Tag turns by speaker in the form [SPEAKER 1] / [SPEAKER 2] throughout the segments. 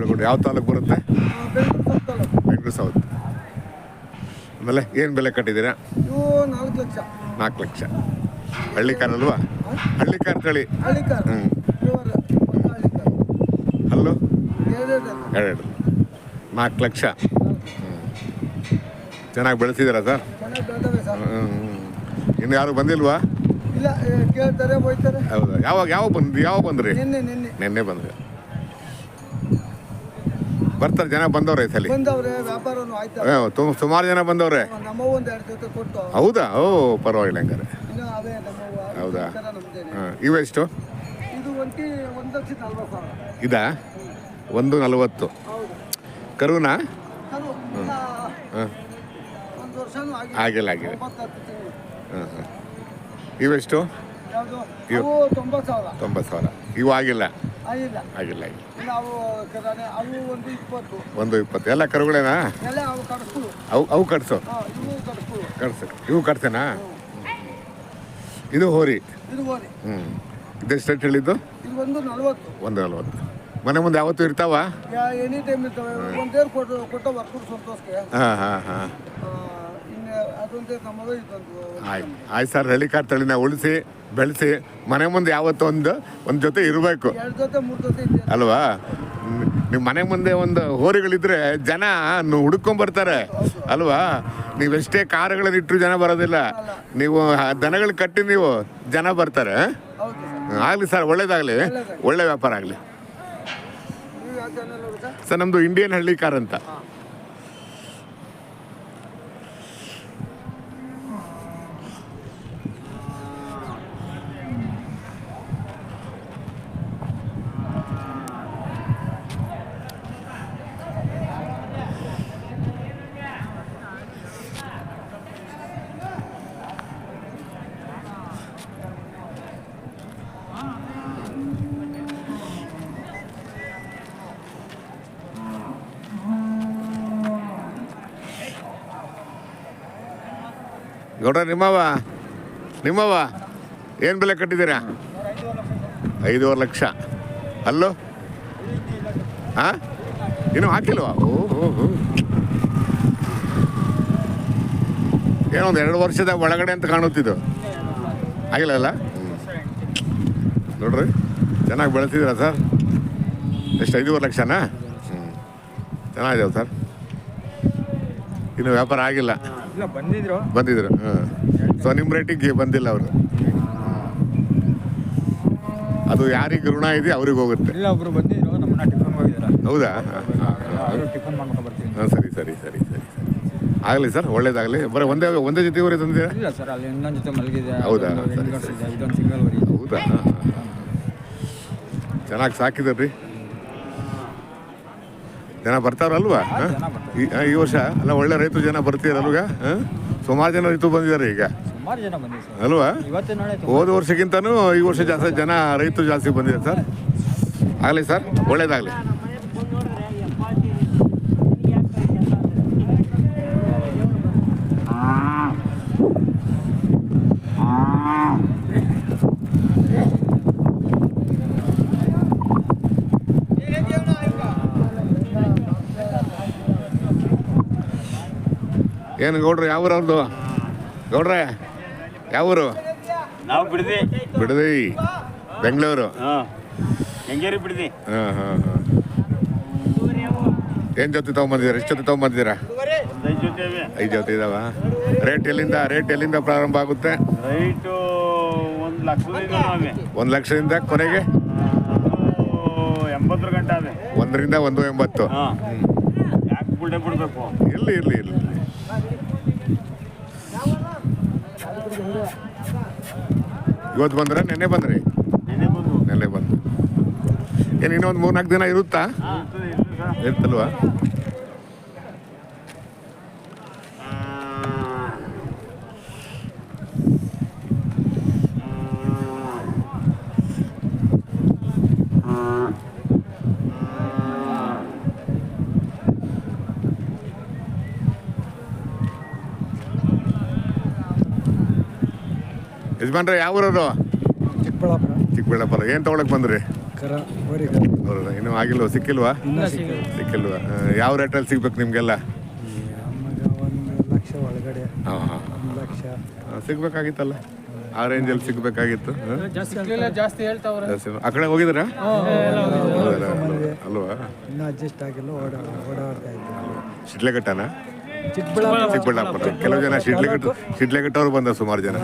[SPEAKER 1] ದೇವಗಿದೆ
[SPEAKER 2] ಯಾವ ತಾಲೂಕು ಬರುತ್ತೆ?
[SPEAKER 1] ಬೆಂಗಳೂರು
[SPEAKER 2] ಸೌತ್ ಆಮೇಲೆ ಏನು ಬೆಲೆ ಕಟ್ಟಿದ್ದೀರಾ?
[SPEAKER 1] ನಾಲ್ಕು ಲಕ್ಷ.
[SPEAKER 2] ನಾಲ್ಕು ಲಕ್ಷ. ಹಳ್ಳಿ ಕಾರ್ ಅಲ್ವಾ? ಹಳ್ಳಿ ಕಾರ್ ತಳಿ.
[SPEAKER 1] ಹಲೋ
[SPEAKER 2] ಎರಡು ನಾಲ್ಕು ಲಕ್ಷ. ಚೆನ್ನಾಗಿ ಬೆಳೆಸಿದ್ದೀರಾ ಸರ್?
[SPEAKER 1] ಚೆನ್ನಾಗಿ ಸರ್.
[SPEAKER 2] ಇನ್ನು ಯಾರು ಬಂದಿಲ್ವಾ?
[SPEAKER 1] ಇಲ್ಲ ಕೇಳ್ತಾರೆ ಹೋಯ್ತಾರೆ.
[SPEAKER 2] ಹೌದಾ ಯಾವಾಗ ಯಾವಾಗ ಬಂದ್ರಿ ಯಾವಾಗ ಬಂದ್ರಿ?
[SPEAKER 1] ನಿನ್ನೆ ನಿನ್ನೆ.
[SPEAKER 2] ನಿನ್ನೆ ಬಂದ್ರಿ. ಬರ್ತಾರೆ ಜನ ಬಂದವ್ರೆ ಈ ಸಲ.
[SPEAKER 1] ಬಂದವ್ರೆ ವ್ಯಾಪಾರನು ಆಯ್ತಾ?
[SPEAKER 2] ಏ, ತು- ಸುಮಾರು ಜನ ಬಂದವ್ರೆ.
[SPEAKER 1] ನಮ್ಮ ಒಂದು ಎರಡು ಜೊತೆ ಕೊಟ್ಟು.
[SPEAKER 2] ಹೌದಾ? ಓ ಪರವಾಗಿಲ್ಲ ಹಂಗಾರೆ.
[SPEAKER 1] ಇನ್ನು ಅವೇ ನಮ್ಮವ್ವ
[SPEAKER 2] ಹೌದಾ?
[SPEAKER 1] ಈ ನಮ್ದೇನೆ.
[SPEAKER 2] ಹಾಂ ಇವೆಷ್ಟು
[SPEAKER 1] ಇದು ಒಂಟಿ ಒಂದು ಲಕ್ಷದ ನಲ್ವತ್ತು ಸಾವಿರ.
[SPEAKER 2] ಇದಾ? ಒಂದು ನಲವತ್ತು.
[SPEAKER 1] ಹೌದು.
[SPEAKER 2] ಕರುನಾ?
[SPEAKER 1] ಕರು ಇನ್ನ
[SPEAKER 2] ಹಾಂ.
[SPEAKER 1] ಒಂದು ವರ್ಷನೂ ಆಗಿದೆ
[SPEAKER 2] ಆಗಿಲ್ಲ ಆಗಿಲ್ಲ.
[SPEAKER 1] ಒಂಬತ್ತು ಹತ್ತು ತಿಂಗಳು.
[SPEAKER 2] ಹಾಂ ಹಾಂ ಇವೆಷ್ಟು? ಇವು-
[SPEAKER 1] ತೊಂಬತ್ತು ಸಾವಿರ.
[SPEAKER 2] ತೊಂಬತ್ತು ಸಾವಿರ. ಇವು ಆಗಿಲ್ಲ?
[SPEAKER 1] ಆಗಿಲ್ಲ. ಒಂದು ಇಪ್ಪತ್ತು.
[SPEAKER 2] ಎಲ್ಲ ಕರುಗಳೇನಾ?
[SPEAKER 1] ಅವು
[SPEAKER 2] ಅವು ಕಟ್ಸು. ಕಟ್ಸು. ಇವು ಕಟ್ಸೇನಾ? ಇದು ಹೋರಿ. ಹ್ಞೂ ಇದೆಷ್ಟು ರೇಟ್ ಹೇಳಿದ್ದು?
[SPEAKER 1] ಇದು ಒಂದು ನಲ್ವತ್ತು.
[SPEAKER 2] ಮನೆ ಮುಂದೆ ಯಾವತ್ತು ಇರ್ತಾವ? ಹಾಂ ಹಾಂ ಹಾಂ. ಆಯ್ತು. ಆಯ್ತು ಸರ್ ಹಳ್ಳಿ ಕಾರ್ ತಳಿನ ಉಳಿಸಿ ಬೆಳೆಸಿ ಮನೆ ಮುಂದೆ ಯಾವತ್ತೊಂದು ಒಂದು ಒಂದು ಜೊತೆ ಇರಬೇಕು. ಅಲ್ವಾ? ನಿಮ್ಮ ಮನೆ ಮುಂದೆ ಒಂದು ಹೋರಿಗಳಿದ್ರೆ ಜನ ಹುಡ್ಕೊಂಡ್ಬರ್ತಾರೆ ಹುಡುಕೊಂಡ್ ಬರ್ತಾರೆ. ಅಲ್ವಾ? ನೀವೆಷ್ಟೇ ಕಾರುಗಳನ್ನು ಇಟ್ಟರು ಜನ ಬರೋದಿಲ್ಲ. ನೀವು ದನಗಳು ಕಟ್ಟಿ ನೀವು ಜನ ಬರ್ತಾರೆ ಆಗಲಿ ಸರ್ ಒಳ್ಳೇದಾಗಲಿ. ಒಳ್ಳೆ ವ್ಯಾಪಾರ ಆಗಲಿ.
[SPEAKER 1] ಸರ್?
[SPEAKER 2] ನಮ್ಮದು ಇಂಡಿಯನ್ ಹಳ್ಳಿ ಕಾರ್ ಅಂತ. ಗೌಡ್ರ ನಿಮ್ಮವ ನಿಮ್ಮವ ಏನು ಬೆಲೆ ಕಟ್ಟಿದ್ದೀರಾ? ಐದೂವರೆ ಲಕ್ಷ. ಅಲ್ಲೋ? ಹಾಂ ಇನ್ನೂ ಹಾಕಿಲ್ವಾ? ಓ ಏನೋ ಒಂದು ಎರಡು ವರ್ಷದ ಒಳಗಡೆ ಅಂತ ಕಾಣುತ್ತಿದ್ದು. ಆಗಿಲ್ಲ ಅಲ್ಲ? ಹ್ಮ್. ನೋಡ್ರಿ, ಚೆನ್ನಾಗಿ ಬೆಳೆಸಿದ್ದೀರಾ ಸರ್? ಎಷ್ಟು, ಐದೂವರೆ ಲಕ್ಷನಾ? ಹ್ಞೂ ಚೆನ್ನಾಗಿದ್ದಾವೆ ಸರ್. ಇನ್ನು ವ್ಯಾಪಾರ ಆಗಿಲ್ಲ.
[SPEAKER 3] ಇಲ್ಲ ಬಂದಿದ್ರು.
[SPEAKER 2] ಬಂದಿದ್ರು ಹಾಂ. ಸೊ ನಿಮ್ಮ ರೇಟಿಗೆ ಬಂದಿಲ್ಲ ಅವರು. ಅದು ಯಾರಿಗೆ ಋಣ ಇದೆ ಅವ್ರಿಗೆ ಹೋಗುತ್ತೆ.
[SPEAKER 3] ಇಲ್ಲ ಒಬ್ರು ಬಂದಿದ್ರು ನಮ್ಮನ್ನ ಟಿಫನ್ ಹೋಗಿದಾರ
[SPEAKER 2] ಹೌದಾ?
[SPEAKER 3] ಅವರು ಟಿಫನ್ ಮಾಡ್ಕೊಂಡು ಬರ್ತೀವಿ
[SPEAKER 2] ಹಾಂ ಸರಿ ಸರಿ ಸರಿ ಸರಿ ಆಗಲಿ ಸರ್ ಒಳ್ಳೇದಾಗಲಿ. ಬರೀ ಒಂದೇ ಒಂದೇ ಜೊತೆ ಊರೇ ತಂದಿದ್ದೀರಾ?
[SPEAKER 3] ಇಲ್ಲ ಸರ್ ಅಲ್ಲಿ ಇನ್ನೊಂದು ಜೊತೆ ಮಲಗಿದೆ.
[SPEAKER 2] ಹೌದಾ? ಸರಿ, ಸರಿ.
[SPEAKER 3] ಇದೊಂದು ಸಿಂಗಲ್
[SPEAKER 2] ಹೌದಾ? ಚೆನ್ನಾಗಿ ಸಾಕಿದ್ರಿ. ಜನ ಬರ್ತಾರಲ್ವಾ? ಹಾಂ? ಈ ವರ್ಷ ಅಲ್ಲ ಒಳ್ಳೆ ರೈತರು ಜನ ಬರ್ತೀರಲ್ವ? ಹಾಂ? ಸುಮಾರು ಜನ ರೈತರು ಬಂದಿದ್ದಾರೆ ಈಗ.
[SPEAKER 3] ಸುಮಾರು ಜನ ಬಂದಿದ್ರು
[SPEAKER 2] ಅಲ್ವಾ? ಹೋದ ವರ್ಷಕ್ಕಿಂತನೂ ಈ ವರ್ಷ ಜಾಸ್ತಿ ಜನ ರೈತರು ಜಾಸ್ತಿ ಬಂದಿದೆ ಸರ್. ಆಗಲಿ ಸರ್ ಒಳ್ಳೇದಾಗಲಿ. ಏನು ಗೌಡ್ರು ಯಾವ ಊರು ಅವ್ರದ್ದು ಗೌಡ್ರೆ ಯಾವ ಊರು?
[SPEAKER 4] ನಾವು ಬಿಡದಿ.
[SPEAKER 2] ಬಿಡದಿ. ಬೆಂಗಳೂರು.
[SPEAKER 4] ಹಾಂ. ಹೆಂಗೇರಿ ಬಿಡ್ದಿ?
[SPEAKER 2] ಹಾಂ ಹಾಂ ಹಾಂ. ಏನು ಜೊತೆ ತೊಗೊಂಬಂದಿದ್ದೀರಾ? ಎಷ್ಟು ಜೊತೆ ತೊಗೊಂಬಂದಿದ್ದೀರಾ? ಐದು ಜೊತೆ ಇದಾವ? ರೇಟ್ ಎಲ್ಲಿಂದ ರೇಟ್ ಎಲ್ಲಿಂದ ಪ್ರಾರಂಭ ಆಗುತ್ತೆ?
[SPEAKER 4] ರೈಟು ಒಂದು
[SPEAKER 2] ಒಂದು ಲಕ್ಷದಿಂದ ಕೊನೆಗೆ?
[SPEAKER 4] ಎಂಬತ್ತರ ಗಂಟೆ
[SPEAKER 2] ಒಂದರಿಂದ ಒಂದು ಎಂಬತ್ತು. ಇರಲಿ ಇರಲಿ ಇರಲಿ. ಇವತ್ತು ಬಂದ್ರೆ? ನೆನ್ನೆ ಬಂದ್ರಿ?
[SPEAKER 4] ನೆನ್ನೆ ಬಂದು
[SPEAKER 2] ನೆನ್ನೆ ಬಂದು ಏನು ಇನ್ನೊಂದು ಮೂರ್ನಾಲ್ಕು ದಿನ ಇರುತ್ತಾ. ಇರ್ತಲ್ವಾ ಯಜಮಾನ್ರೆ ಯಾವ ಊರವರು?
[SPEAKER 3] ಚಿಕ್ಕಬಳ್ಳಾಪುರ.
[SPEAKER 2] ಚಿಕ್ಕ ಚಿಕ್ಕಬಳ್ಳಾಪುರ. ಏನು ತೊಗೊಳಕ್ ಬಂದ್ರಿ?
[SPEAKER 5] ಇನ್ನು
[SPEAKER 2] ಹೌದಾ ಇನ್ನೂ ಆಗಿಲ್ವಾ? ಸಿಕ್ಕಿಲ್ವಾ? ಸಿಕ್ಕಿಲ್ವಾ? ಯಾವ ರೇಟಲ್ಲಿ ಸಿಗ್ಬೇಕು ನಿಮಗೆಲ್ಲ?
[SPEAKER 5] ನಮಗೆ ಒಂದು ಲಕ್ಷ ಒಳಗಡೆ.
[SPEAKER 2] ಹಾಂ ಹಾಂ. ಸಿಗ್ಬೇಕಾಗಿತ್ತಲ್ಲ? ಆ ರೇಂಜಲ್ಲಿ ಸಿಗ್ಬೇಕಾಗಿತ್ತು ಆ ಕಡೆ ಹೋಗಿದ್ರ ಹೌದಾ? ಅಲ್ವಾ?
[SPEAKER 5] ಇನ್ನೂ ಚಿಕ್ಕಬಳ್ಳಾಪುರ.
[SPEAKER 2] ಕೆಲವು ಜನ ಶಿಡ್ಲೆಗಟ್ಟು ಶಿಡ್ಲೆಗಟ್ಟವ್ರು ಬಂದ ಸುಮಾರು ಜನ.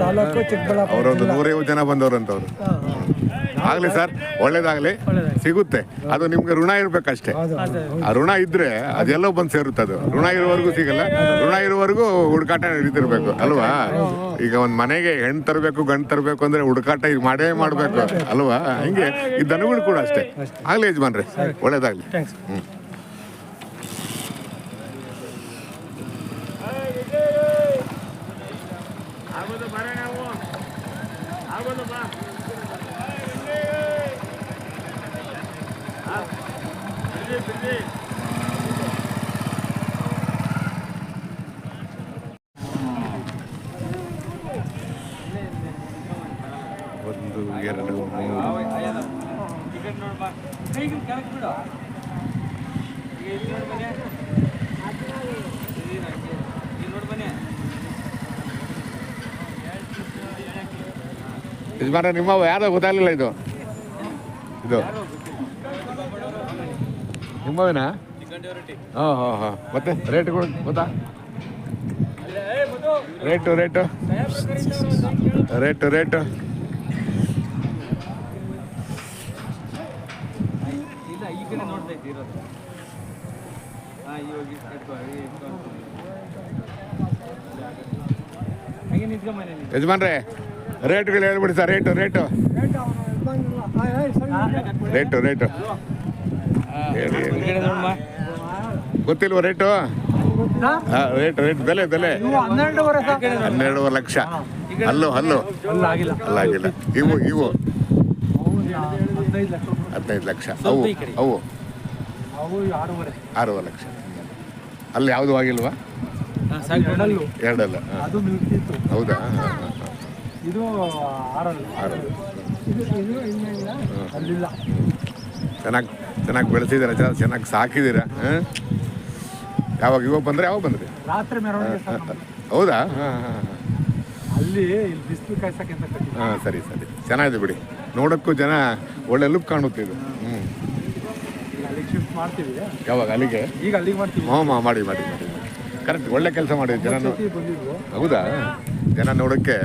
[SPEAKER 5] ತಾಲೂಕು ಚಿಕ್ಕಬಳ್ಳಾಪುರ
[SPEAKER 2] ಅವರೊಂದು ನೂರೈವತ್ತು ಜನ ಬಂದವರಂತವ್ರು ಆಗ್ಲಿ ಸರ್ ಒಳ್ಳೇದಾಗ್ಲಿ. ಸಿಗುತ್ತೆ. ಅದು ನಿಮ್ಗೆ ಋಣ ಇರ್ಬೇಕಷ್ಟೇ. ಆ ಋಣ ಇದ್ರೆ ಅದೆಲ್ಲೋ ಬಂದು ಸೇರುತ್ತೆ ಅದು. ಋಣ ಇರೋವರೆಗೂ ಸಿಗಲ್ಲ. ಋಣ ಇರೋವರೆಗೂ ಹುಡುಕಾಟ ನಡೀತಿರ್ಬೇಕು ಅಲ್ವಾ? ಈಗ ಒಂದ್ ಮನೆಗೆ ಹೆಣ್ಣು ತರಬೇಕು ಗಂಡು ತರಬೇಕು ಅಂದ್ರೆ ಹುಡುಕಾಟ ಈಗ ಮಾಡೇ ಮಾಡ್ಬೇಕು ಅಲ್ವಾ? ಹಿಂಗೆ ಈ ದನಗಳು ಕೂಡ ಅಷ್ಟೇ. ಆಗ್ಲಿ ಯಜಮಾನ್ರಿ ಒಳ್ಳೇದಾಗ್ಲಿ. ಹ್ಮ್.
[SPEAKER 4] ಆಗೋದು ಬರ ನಾವು. ಆಗೋದು ಬಾ. ಆ, ಬಿಡ್ರಿ, ಬಿಡ್ರಿ.
[SPEAKER 2] ಒಂದು ಎರಡು ಮೂರು. ಯಜಮಾನ ನಿಮ್ಮವ ಯಾರೋ ಗೊತ್ತಾಗಲಿಲ್ಲ ಇದು? ಇದು. ನಿಮ್ಮವೇನಾ ಹಾಂ ಹಾಂ ಹಾಂ. ಮತ್ತೆ? ರೇಟ್ಗಳು ಗೊತ್ತಾ? Rate rate? Rate rate?
[SPEAKER 3] ಕಡೆ.
[SPEAKER 2] ಯಜಮಾನ್ರೆ? ರೇಟ್ಗಳು ಹೇಳ್ಬಿಡಿ sir rate rate rate rate ಗೊತ್ತಿಲ್ವ rate ಹಾಂ ರೇಟ್ ರೇಟ್ ಬೆಲೆ ಬೆಲೆ.
[SPEAKER 5] ಹನ್ನೆರಡುವರೆ
[SPEAKER 2] ಲಕ್ಷ. ಅಲ್ಲೋ ಹಲ್ಲು.
[SPEAKER 5] ಆಗಿಲ್ಲ.
[SPEAKER 2] ಅಲ್ಲಾಗಿಲ್ಲ ಇವು ಇವು.
[SPEAKER 5] ಹದಿನೈದು ಲಕ್ಷ.
[SPEAKER 2] ಅವು ಅವು.
[SPEAKER 5] ಆರೂವರೆ
[SPEAKER 2] ಲಕ್ಷ. ಅಲ್ಲಿ ಯಾವುದು ಆಗಿಲ್ವಾ?
[SPEAKER 5] ಎರಡಲ್ಲು.
[SPEAKER 2] ಹೌದಾ?
[SPEAKER 5] ಇದು ಆರಲ್ಲ
[SPEAKER 2] ಆರಲ್ಲ
[SPEAKER 5] ಅಲ್ಲಿಲ್ಲ.
[SPEAKER 2] ಚೆನ್ನಾಗಿ ಚೆನ್ನಾಗಿ ಬೆಳೆಸಿದ್ದೀರ ಚೆನ್ನಾಗಿ ಸಾಕಿದ್ದೀರಾ ಹಾಂ? ಯಾವಾಗ ಇವಾಗ ಬಂದರೆ ಯಾವಾಗ ಬಂದ್ರಿ?
[SPEAKER 5] ರಾತ್ರಿ ಮೆರವಣಿಗೆ
[SPEAKER 2] ಹೌದಾ? ಹಾಂ ಹಾಂ ಹಾಂ.
[SPEAKER 5] ಅಲ್ಲಿ ಇಲ್ಲಿ ಬಿಸಿಲು ಕಾಯ್ಸಕ್ಕೆ ಅಂತ
[SPEAKER 2] ಹಾಂ ಸರಿ ಸರಿ. ಚೆನ್ನಾಗಿದೆ ಬಿಡಿ. ನೋಡೋಕ್ಕೂ ಜನ ಒಳ್ಳೆ ಲುಕ್ ಕಾಣುತ್ತೆ ಇದು. ಹ್ಞೂ
[SPEAKER 5] ಶಿಫ್ಟ್ ಮಾಡ್ತೀವಿ.
[SPEAKER 2] ಯಾವಾಗ? ಅಲ್ಲಿಗೆ?
[SPEAKER 5] ಈಗ ಅಲ್ಲಿಗೆ ಮಾಡ್ತೀವಿ.
[SPEAKER 2] ಹ್ಞೂ ಮಾಡಿ ಮಾಡಿ ಮಾಡಿ ಕರೆಕ್ಟ್ ಒಳ್ಳೆ ಕೆಲಸ ಮಾಡಿ ಜನ ಹೌದಾ? ಜನ ನೋಡೋಕ್ಕೆ